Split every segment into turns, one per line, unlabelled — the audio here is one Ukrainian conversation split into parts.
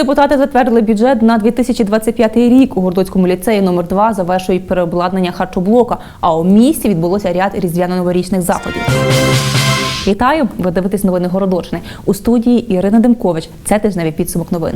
депутати затвердили бюджет на 2025 рік. У Гордоцькому ліцеї номер 2 завершують переобладнання харчоблока, а у місті відбулося ряд різдвяно-новорічних заходів. Вітаю! Ви дивитесь новини Городочини. У студії Ірина Демкович. Це тижневий підсумок новин.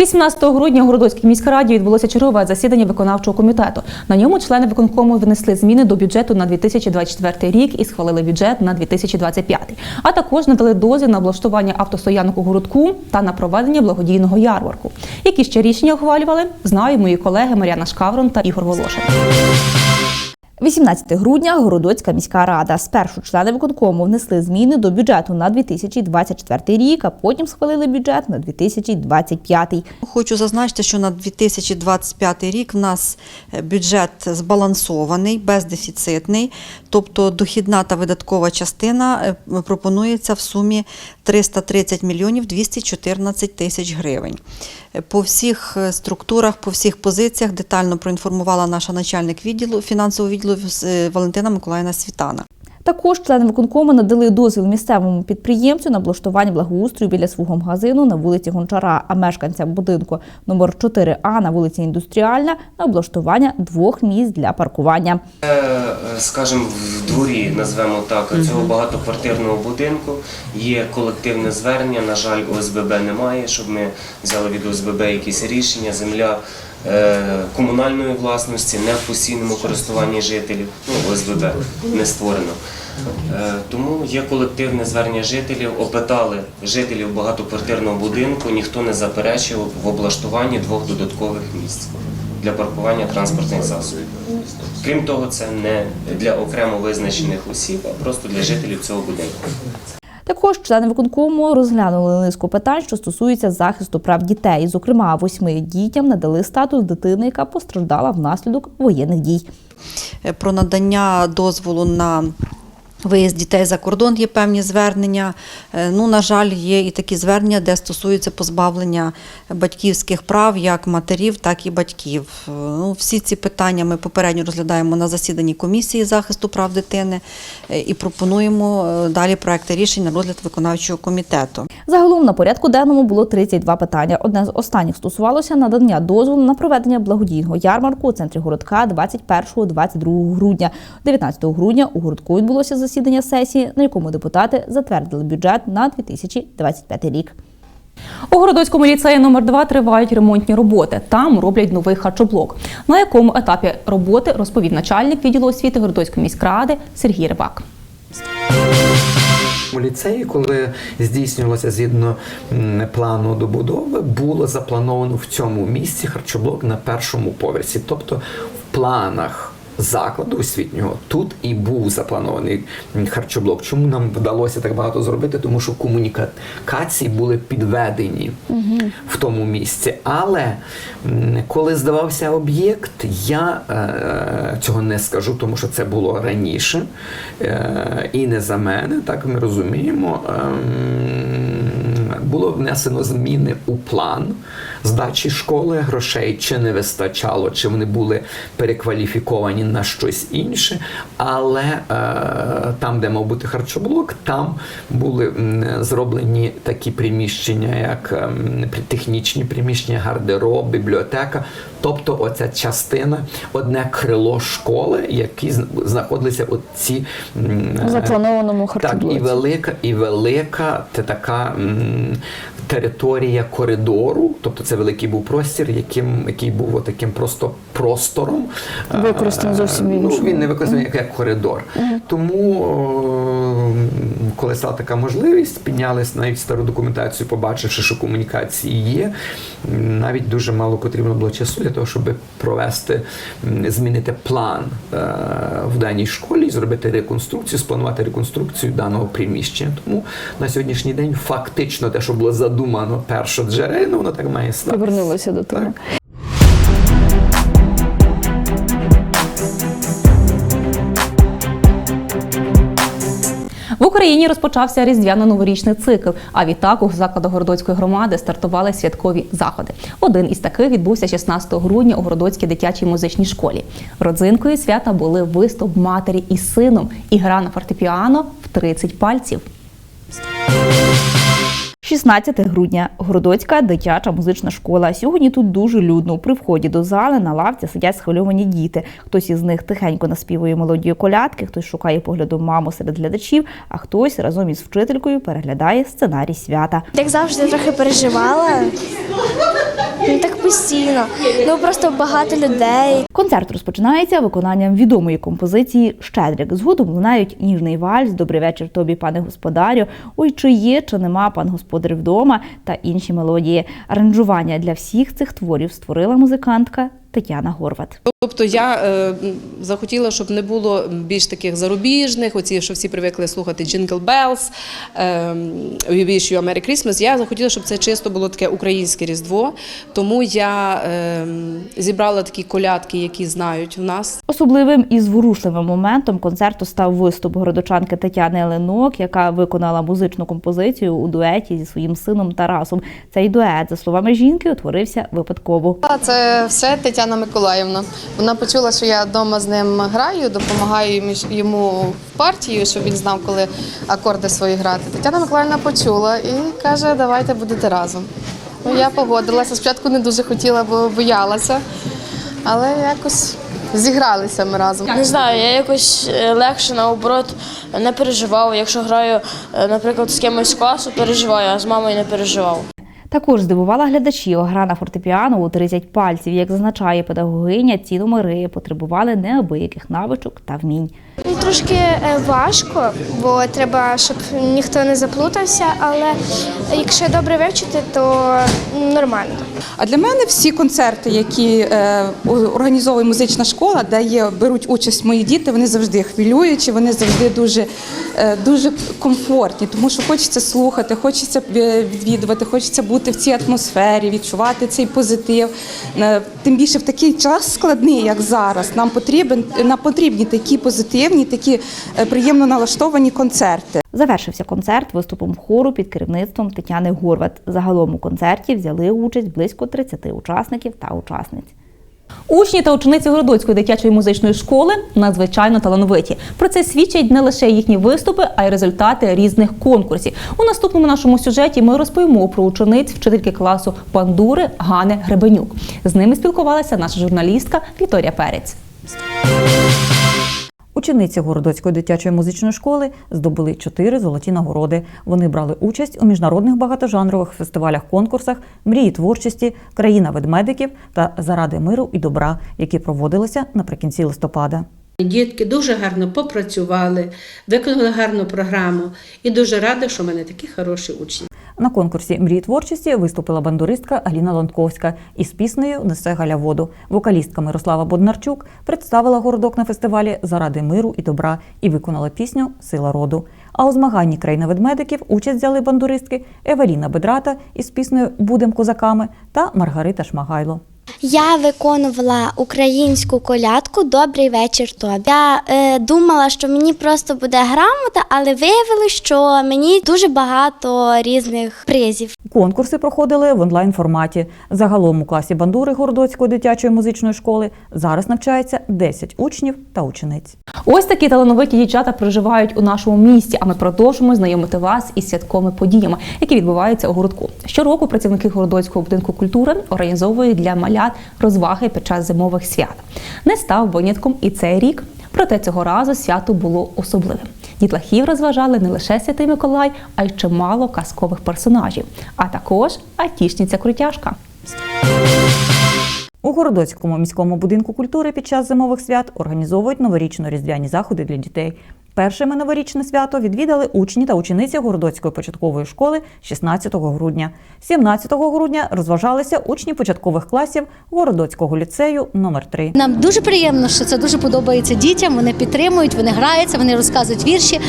18 грудня у Городоцькій міській раді відбулося чергове засідання виконавчого комітету. На ньому члени виконкому внесли зміни до бюджету на 2024 рік і схвалили бюджет на 2025. А також надали дозвіл на облаштування автостоянок у городку та на проведення благодійного ярмарку. Які ще рішення ухвалювали, знають мої колеги Мар'яна Шкаврон та Ігор Волошин.
18 грудня Городоцька міська рада. Спершу члени виконкому внесли зміни до бюджету на 2024 рік, а потім схвалили бюджет на 2025.
Хочу зазначити, що на 2025 рік в нас е, бюджет збалансований, бездефіцитний, тобто дохідна та видаткова частина е, пропонується в сумі 330 мільйонів 214 тисяч гривень. Е, По всіх структурах, по всіх позиціях детально проінформувала наша начальник відділу фінансового відділу е, Валентина Миколаївна Світана.
Також члени виконкому надали дозвіл місцевому підприємцю на облаштування благоустрою біля свого магазину на вулиці Гончара, а мешканцям будинку номер 4А на вулиці Індустріальна на облаштування двох місць для паркування.
Е, скажімо, в дворі, назвемо так, цього багатоквартирного будинку є колективне звернення. На жаль, ОСББ немає, щоб ми взяли від ОСББ якісь рішення. Земля е, комунальної власності, не в постійному користуванні жителів. Ну, ОСББ не створено. Е, Тому є колективне звернення жителів, опитали жителів багатоквартирного будинку, ніхто не заперечив в облаштуванні двох додаткових місць для паркування транспортних засобів. Крім того, це не для окремо визначених осіб, а просто для жителів цього будинку.
Також члени виконкому розглянули низку питань, що стосуються захисту прав дітей. Зокрема, восьми дітям надали статус дитини, яка постраждала внаслідок воєнних дій.
Е, про надання дозволу на виїзд дітей за кордон є певні звернення. Е, Ну, на жаль, є і такі звернення, де стосуються позбавлення батьківських прав як матерів, так і батьків. Е, Ну, всі ці питання ми попередньо розглядаємо на засіданні комісії захисту прав дитини е, і пропонуємо далі проекти рішень на розгляд виконавчого комітету.
Загалом на порядку денному було 32 питання. Одне з останніх стосувалося надання дозволу на проведення благодійного ярмарку у центрі городка 21-22 грудня. 19 грудня у городку відбулося засідання сесії, на якому депутати затвердили бюджет на 2025 рік.
У Городоцькому ліцеї номер 2 тривають ремонтні роботи. Там роблять новий харчоблок. На якому етапі роботи розповів начальник відділу освіти Городоцької міськради Сергій Рибак.
У ліцеї, коли здійснювалося згідно плану добудови, було заплановано в цьому місці харчоблок на першому поверсі, тобто в планах. Закладу освітнього тут і був запланований харчоблок. Чому нам вдалося так багато зробити? Тому що комунікації були підведені в тому місці. Але коли здавався об'єкт, я е, цього не скажу, тому що це було раніше е, і не за мене, так ми розуміємо. Ем, було внесено зміни у план здачі школи, грошей чи не вистачало, чи вони були перекваліфіковані на щось інше. Але е, там, де мав бути харчоблок, там були зроблені такі приміщення, як ем, технічні приміщення, гардероб, бібліотека. Тобто, оця частина, одне крило школи, які зн- знаходилися
У запланованому
так, і велика, і велика це така територія коридору, тобто це великий був простір, яким, який був таким просто простором.
Використаний зовсім
ну. Він не використаний як, як коридор. Тому, о, коли стала така можливість, піднялись навіть стару документацію, побачивши, що комунікації є. Навіть дуже мало потрібно було часу для того, щоб провести, змінити план е, в даній школі і зробити реконструкцію, спланувати реконструкцію даного приміщення. Тому на сьогоднішній день фактично те, що було задумано першоджерельно, воно так має стати.
Повернулося до того.
Так.
В Україні розпочався різдвяно-новорічний цикл. А відтак у закладах Городоцької громади стартували святкові заходи. Один із таких відбувся 16 грудня у Городоцькій дитячій музичній школі. Родзинкою свята були виступ матері із сином і гра на фортепіано в 30 пальців.
16 грудня. Городоцька дитяча музична школа. Сьогодні тут дуже людно. При вході до зали на лавці сидять схвильовані діти. Хтось із них тихенько наспівує мелодію колядки, хтось шукає поглядом маму серед глядачів, а хтось разом із вчителькою переглядає сценарій свята.
Як завжди трохи переживала. Ну так постійно. Ну просто багато людей.
Концерт розпочинається виконанням відомої композиції Щедрик. Згодом лунають ніжний вальс, добрий вечір тобі, пане господарю. Ой, чи є, чи нема пан господар вдома та інші мелодії. Аранжування для всіх цих творів створила музикантка Тетяна Горват.
Тобто я е, захотіла, щоб не було більш таких зарубіжних, оці, що всі привикли слухати Jingle Bells, е, We Wish You Merry Christmas. Я захотіла, щоб це чисто було таке українське Різдво. Тому я е, зібрала такі колядки, які знають у нас.
Особливим і зворушливим моментом концерту став виступ городочанки Тетяни Ленок, яка виконала музичну композицію у дуеті зі своїм сином Тарасом. Цей дует, за словами жінки, утворився випадково.
Це все Тетяна Миколаївна. Вона почула, що я вдома з ним граю, допомагаю йому- в партію, щоб він знав, коли акорди свої грати. Тетяна Миколаївна почула і каже, давайте будете разом. Ну, я погодилася. Спочатку не дуже хотіла, бо боялася, але якось зігралися ми разом.
Не знаю, я якось е, легше наоборот не переживав. Якщо граю, е, наприклад, з кимось з класу, переживаю, а з мамою не переживав.
Також здивувала глядачів гра на фортепіано у 30 пальців. Як зазначає педагогиня, ці номери потребували неабияких навичок та вмінь.
Ну, Трошки е, важко, бо треба, щоб ніхто не заплутався, але якщо добре вивчити, то нормально.
А для мене всі концерти, які е, організовує музична школа, де беруть участь мої діти, вони завжди хвилюючі, вони завжди дуже, е, дуже комфортні, тому що хочеться слухати, хочеться відвідувати, хочеться бути в цій атмосфері, відчувати цей позитив. Тим більше в такий час складний, як зараз, нам потрібен нам потрібні такі позитивні, такі е, приємно налаштовані концерти.
Завершився концерт виступом хору під керівництвом Тетяни Горват. Загалом у концерті взяли участь близько 30 учасників та учасниць.
Учні та учениці Городоцької дитячої музичної школи надзвичайно талановиті. Про це свідчать не лише їхні виступи, а й результати різних конкурсів. У наступному нашому сюжеті ми розповімо про учениць вчительки класу пандури Гани Гребенюк. З ними спілкувалася наша журналістка Вікторія Перець.
Учениці Городоцької дитячої музичної школи здобули чотири золоті нагороди. Вони брали участь у міжнародних багатожанрових фестивалях-конкурсах Мрії творчості, Країна ведмедиків та Заради миру і добра, які проводилися наприкінці листопада.
Дітки дуже гарно попрацювали, виконали гарну програму і дуже рада, що в мене такі хороші учні.
На конкурсі Мрії творчості виступила бандуристка Аліна Лонковська із піснею Несе Галя воду. Вокалістка Мирослава Боднарчук представила городок на фестивалі Заради миру і добра і виконала пісню Сила роду. А у змаганні країна ведмедиків участь взяли бандуристки Евеліна Бедрата із піснею Будем козаками та Маргарита Шмагайло.
Я виконувала українську колядку Добрий вечір тобі. Я е, думала, що мені просто буде грамота, але виявилось, що мені дуже багато різних призів.
Конкурси проходили в онлайн форматі. Загалом у класі бандури Городоцької дитячої музичної школи зараз навчається 10 учнів та учениць.
Ось такі талановиті дівчата проживають у нашому місті. А ми продовжимо знайомити вас із святковими подіями, які відбуваються у городку. Щороку працівники городоцького будинку культури організовують для малят розваги під час зимових свят. Не став винятком і цей рік. Проте цього разу свято було особливим. Дітлахів розважали не лише Святий Миколай, а й чимало казкових персонажів, а також айтішниця крутяшка.
У Городоцькому міському будинку культури під час зимових свят організовують новорічно-різдвяні заходи для дітей. Першими новорічне свято відвідали учні та учениці Городоцької початкової школи 16 грудня. 17 грудня розважалися учні початкових класів Городоцького ліцею номер 3
Нам дуже приємно, що це дуже подобається дітям. Вони підтримують, вони граються, вони розказують вірші.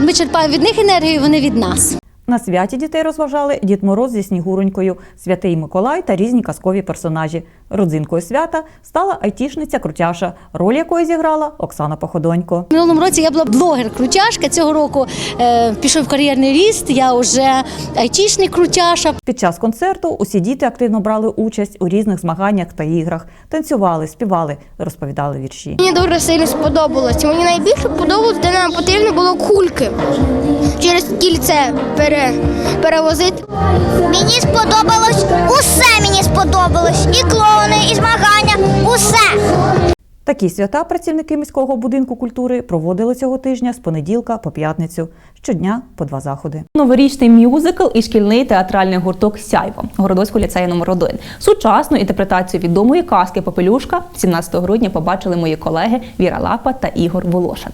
Ми черпаємо від них енергію, вони від нас.
На святі дітей розважали Дід Мороз зі Снігуронькою, Святий Миколай та різні казкові персонажі. Родзинкою свята стала айтішниця Крутяша, роль якої зіграла Оксана Походонько.
В минулому році я була блогер крутяшка. Цього року е, пішов кар'єрний ріст. Я вже айтішний крутяша.
Під час концерту усі діти активно брали участь у різних змаганнях та іграх, танцювали, співали, розповідали вірші.
Мені дуже сильно сподобалось. Мені найбільше подобалось, де нам потрібно було кульки через кільце пере, перевозити. Мені сподобалось усе мені сподобалось. І клоуни, і змагання, усе.
Такі свята працівники міського будинку культури проводили цього тижня з понеділка по п'ятницю. Щодня по два заходи.
Новорічний мюзикл і шкільний театральний гурток Сяйво Городоцького ліцею номер 1 Сучасну інтерпретацію відомої казки Попелюшка 17 грудня побачили мої колеги Віра Лапа та Ігор Волошин.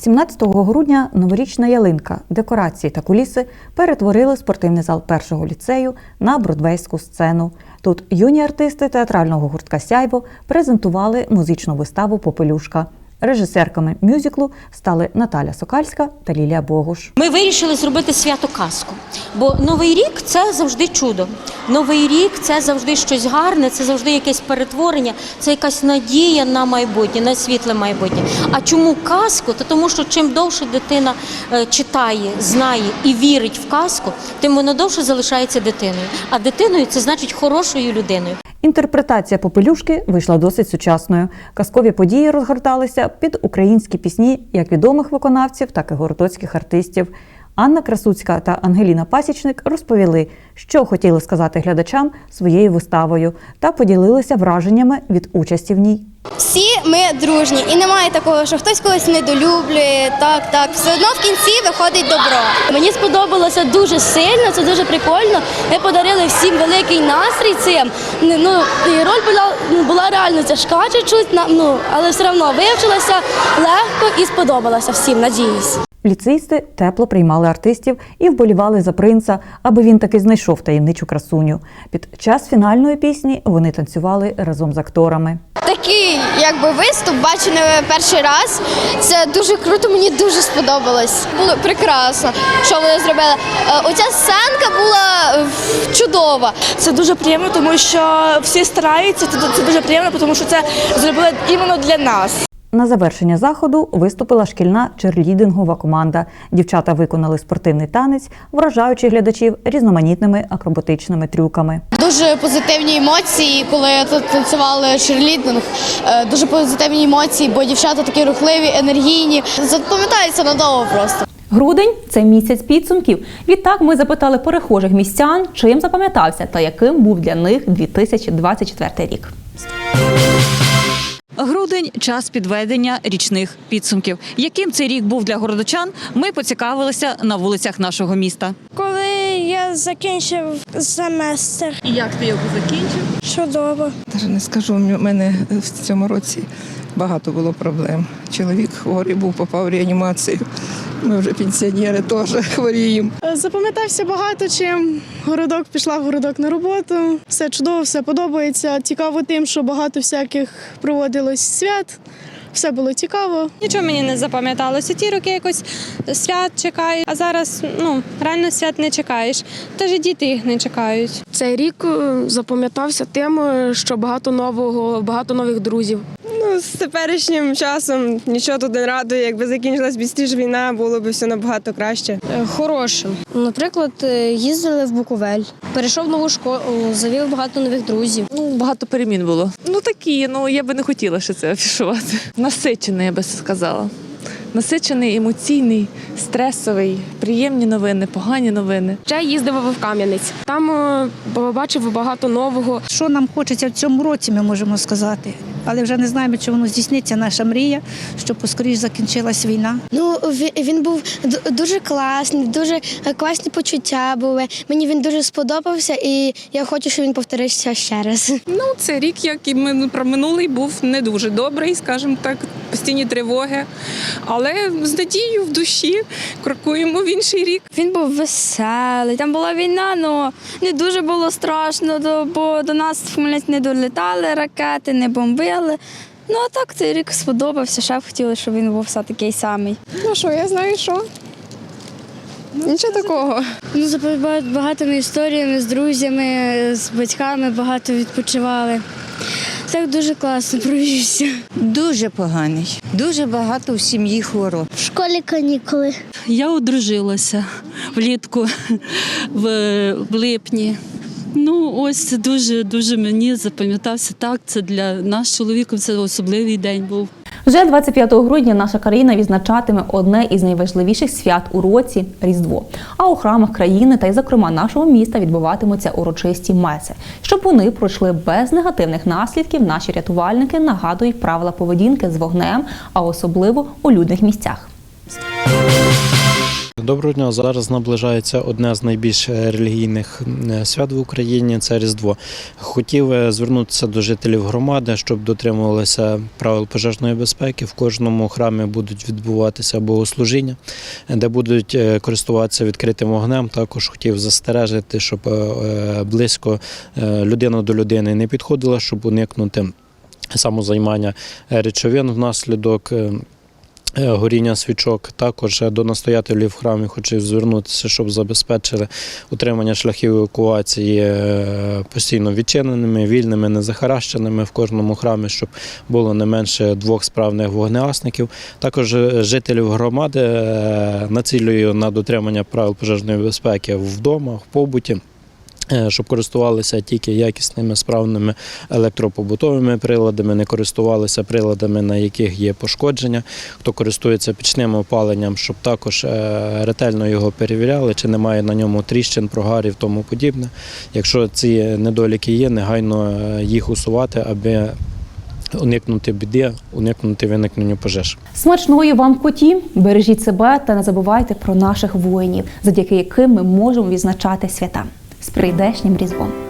17 грудня новорічна ялинка, декорації та куліси перетворили спортивний зал першого ліцею на бродвейську сцену. Тут юні артисти театрального гуртка Сяйво презентували музичну виставу Попелюшка. Режисерками мюзиклу стали Наталя Сокальська та Лілія Богуш.
Ми вирішили зробити свято казку, бо новий рік це завжди чудо. Новий рік це завжди щось гарне, це завжди якесь перетворення, це якась надія на майбутнє, на світле майбутнє. А чому казку? То тому, що чим довше дитина е, читає, знає і вірить в казку, тим вона довше залишається дитиною. А дитиною це значить хорошою людиною.
Інтерпретація попелюшки вийшла досить сучасною. Казкові події розгорталися під українські пісні як відомих виконавців, так і городоцьких артистів. Анна Красуцька та Ангеліна Пасічник розповіли, що хотіли сказати глядачам своєю виставою, та поділилися враженнями від участі в ній.
Всі ми дружні, і немає такого, що хтось когось недолюблює. Так, так. Все одно в кінці виходить добро.
Мені сподобалося дуже сильно, це дуже прикольно. Ми подарили всім великий настрій цим. Ну, і роль була, ну, була реально тяжка чуть-чуть, ну, але все одно вивчилася легко і сподобалася всім, надіюсь.
Ліцеїсти тепло приймали артистів і вболівали за принца, аби він таки знайшов таємничу красуню. Під час фінальної пісні вони танцювали разом з акторами.
Такий якби виступ бачений перший раз. Це дуже круто, мені дуже сподобалось. Було прекрасно, що вони зробили. Е, Оця сценка була е, чудова.
Це дуже приємно, тому що всі стараються. Це дуже приємно, тому що це зробили іменно для нас.
На завершення заходу виступила шкільна черлідингова команда. Дівчата виконали спортивний танець, вражаючи глядачів різноманітними акробатичними трюками.
Дуже позитивні емоції, коли танцювали черлідинг. Е, Дуже позитивні емоції, бо дівчата такі рухливі, енергійні. Запам'ятається надовго просто.
Грудень це місяць підсумків. Відтак ми запитали перехожих містян, чим запам'ятався та яким був для них 2024 рік.
Грудень час підведення річних підсумків. Яким цей рік був для городочан? Ми поцікавилися на вулицях нашого міста.
Коли я закінчив семестр,
І як ти його закінчив?
чудово.
Навіть не скажу, у мене в цьому році багато було проблем. Чоловік хворий був, попав в реанімацію. Ми вже пенсіонери теж хворіємо.
Запам'ятався багато чим. Городок пішла в городок на роботу. Все чудово, все подобається. Цікаво тим, що багато всяких проводилось свят. Все було цікаво.
Нічого мені не запам'яталося. Ті роки якось свят чекаю, а зараз ну реально свят не чекаєш. Теж діти їх не чекають.
Цей рік е, запам'ятався тим, е, що багато нового, багато нових друзів.
Ну з теперішнім часом нічого тут не радує. Якби закінчилась бістріш війна, було б все набагато краще.
Хорошим. Наприклад, е, їздили в Буковель. Перейшов в нову школу, завів багато нових друзів.
Ну багато перемін було. Ну такі. Ну я би не хотіла ще це афішувати. Насичений, я би сказала. Насичений, емоційний, стресовий, приємні новини, погані новини.
Ще їздив в Кам'янець. Там е, побачив багато нового.
Що нам хочеться в цьому році, ми можемо сказати. Але вже не знаємо, чи воно здійсниться наша мрія, щоб поскоріш закінчилась війна.
Ну він, був дуже класний, дуже класні почуття були. Мені він дуже сподобався, і я хочу, щоб він повторився ще раз.
Ну, це рік, як і ми про минулий, був не дуже добрий, скажімо так, постійні тривоги. Але з надією в душі крокуємо в інший рік.
Він був веселий. Там була війна, але не дуже було страшно, бо до нас в Хмельницьк не долітали ракети, не бомбили. Ну а так цей рік сподобався. Ще б хотіли, щоб він був все такий самий.
Ну що, я знаю, що. Нічого такого.
Ну, за багатими історіями з друзями, з батьками багато відпочивали. Так дуже класно провівся.
Дуже поганий. Дуже багато в сім'ї хвороб.
В школі канікули.
Я одружилася влітку в, в липні. Ну, ось дуже дуже мені запам'ятався так. Це для нас, чоловіків, це особливий день був.
Вже 25 грудня наша країна відзначатиме одне із найважливіших свят у році Різдво. А у храмах країни та й, зокрема, нашого міста відбуватимуться урочисті меси. Щоб вони пройшли без негативних наслідків, наші рятувальники нагадують правила поведінки з вогнем, а особливо у людних місцях.
Доброго дня. Зараз наближається одне з найбільш е, релігійних е, свят в Україні це Різдво. Хотів е, звернутися до жителів громади, щоб дотримувалися правил пожежної безпеки. В кожному храмі будуть відбуватися богослужіння, де будуть користуватися відкритим вогнем. Також хотів застережити, щоб близько людина до людини не підходила, щоб уникнути самозаймання речовин внаслідок. Е, Горіння свічок також е, до настоятелів храмів хочу звернутися, щоб забезпечили утримання шляхів евакуації е, постійно відчиненими, вільними, незахаращеними в кожному храмі, щоб було не менше двох справних вогнегасників. Також жителів громади націлюю на дотримання правил пожежної безпеки вдома, в побуті. Е, Щоб користувалися тільки якісними справними електропобутовими приладами, не користувалися приладами, на яких є пошкодження. Хто користується пічним опаленням, щоб також е, ретельно його перевіряли, чи немає на ньому тріщин, прогарів, тому подібне. Якщо ці недоліки є, негайно е, їх усувати, аби уникнути біди, уникнути виникнення пожеж.
Смачної вам коті, бережіть себе та не забувайте про наших воїнів, завдяки яким ми можемо відзначати свята з прийдешнім різдвом.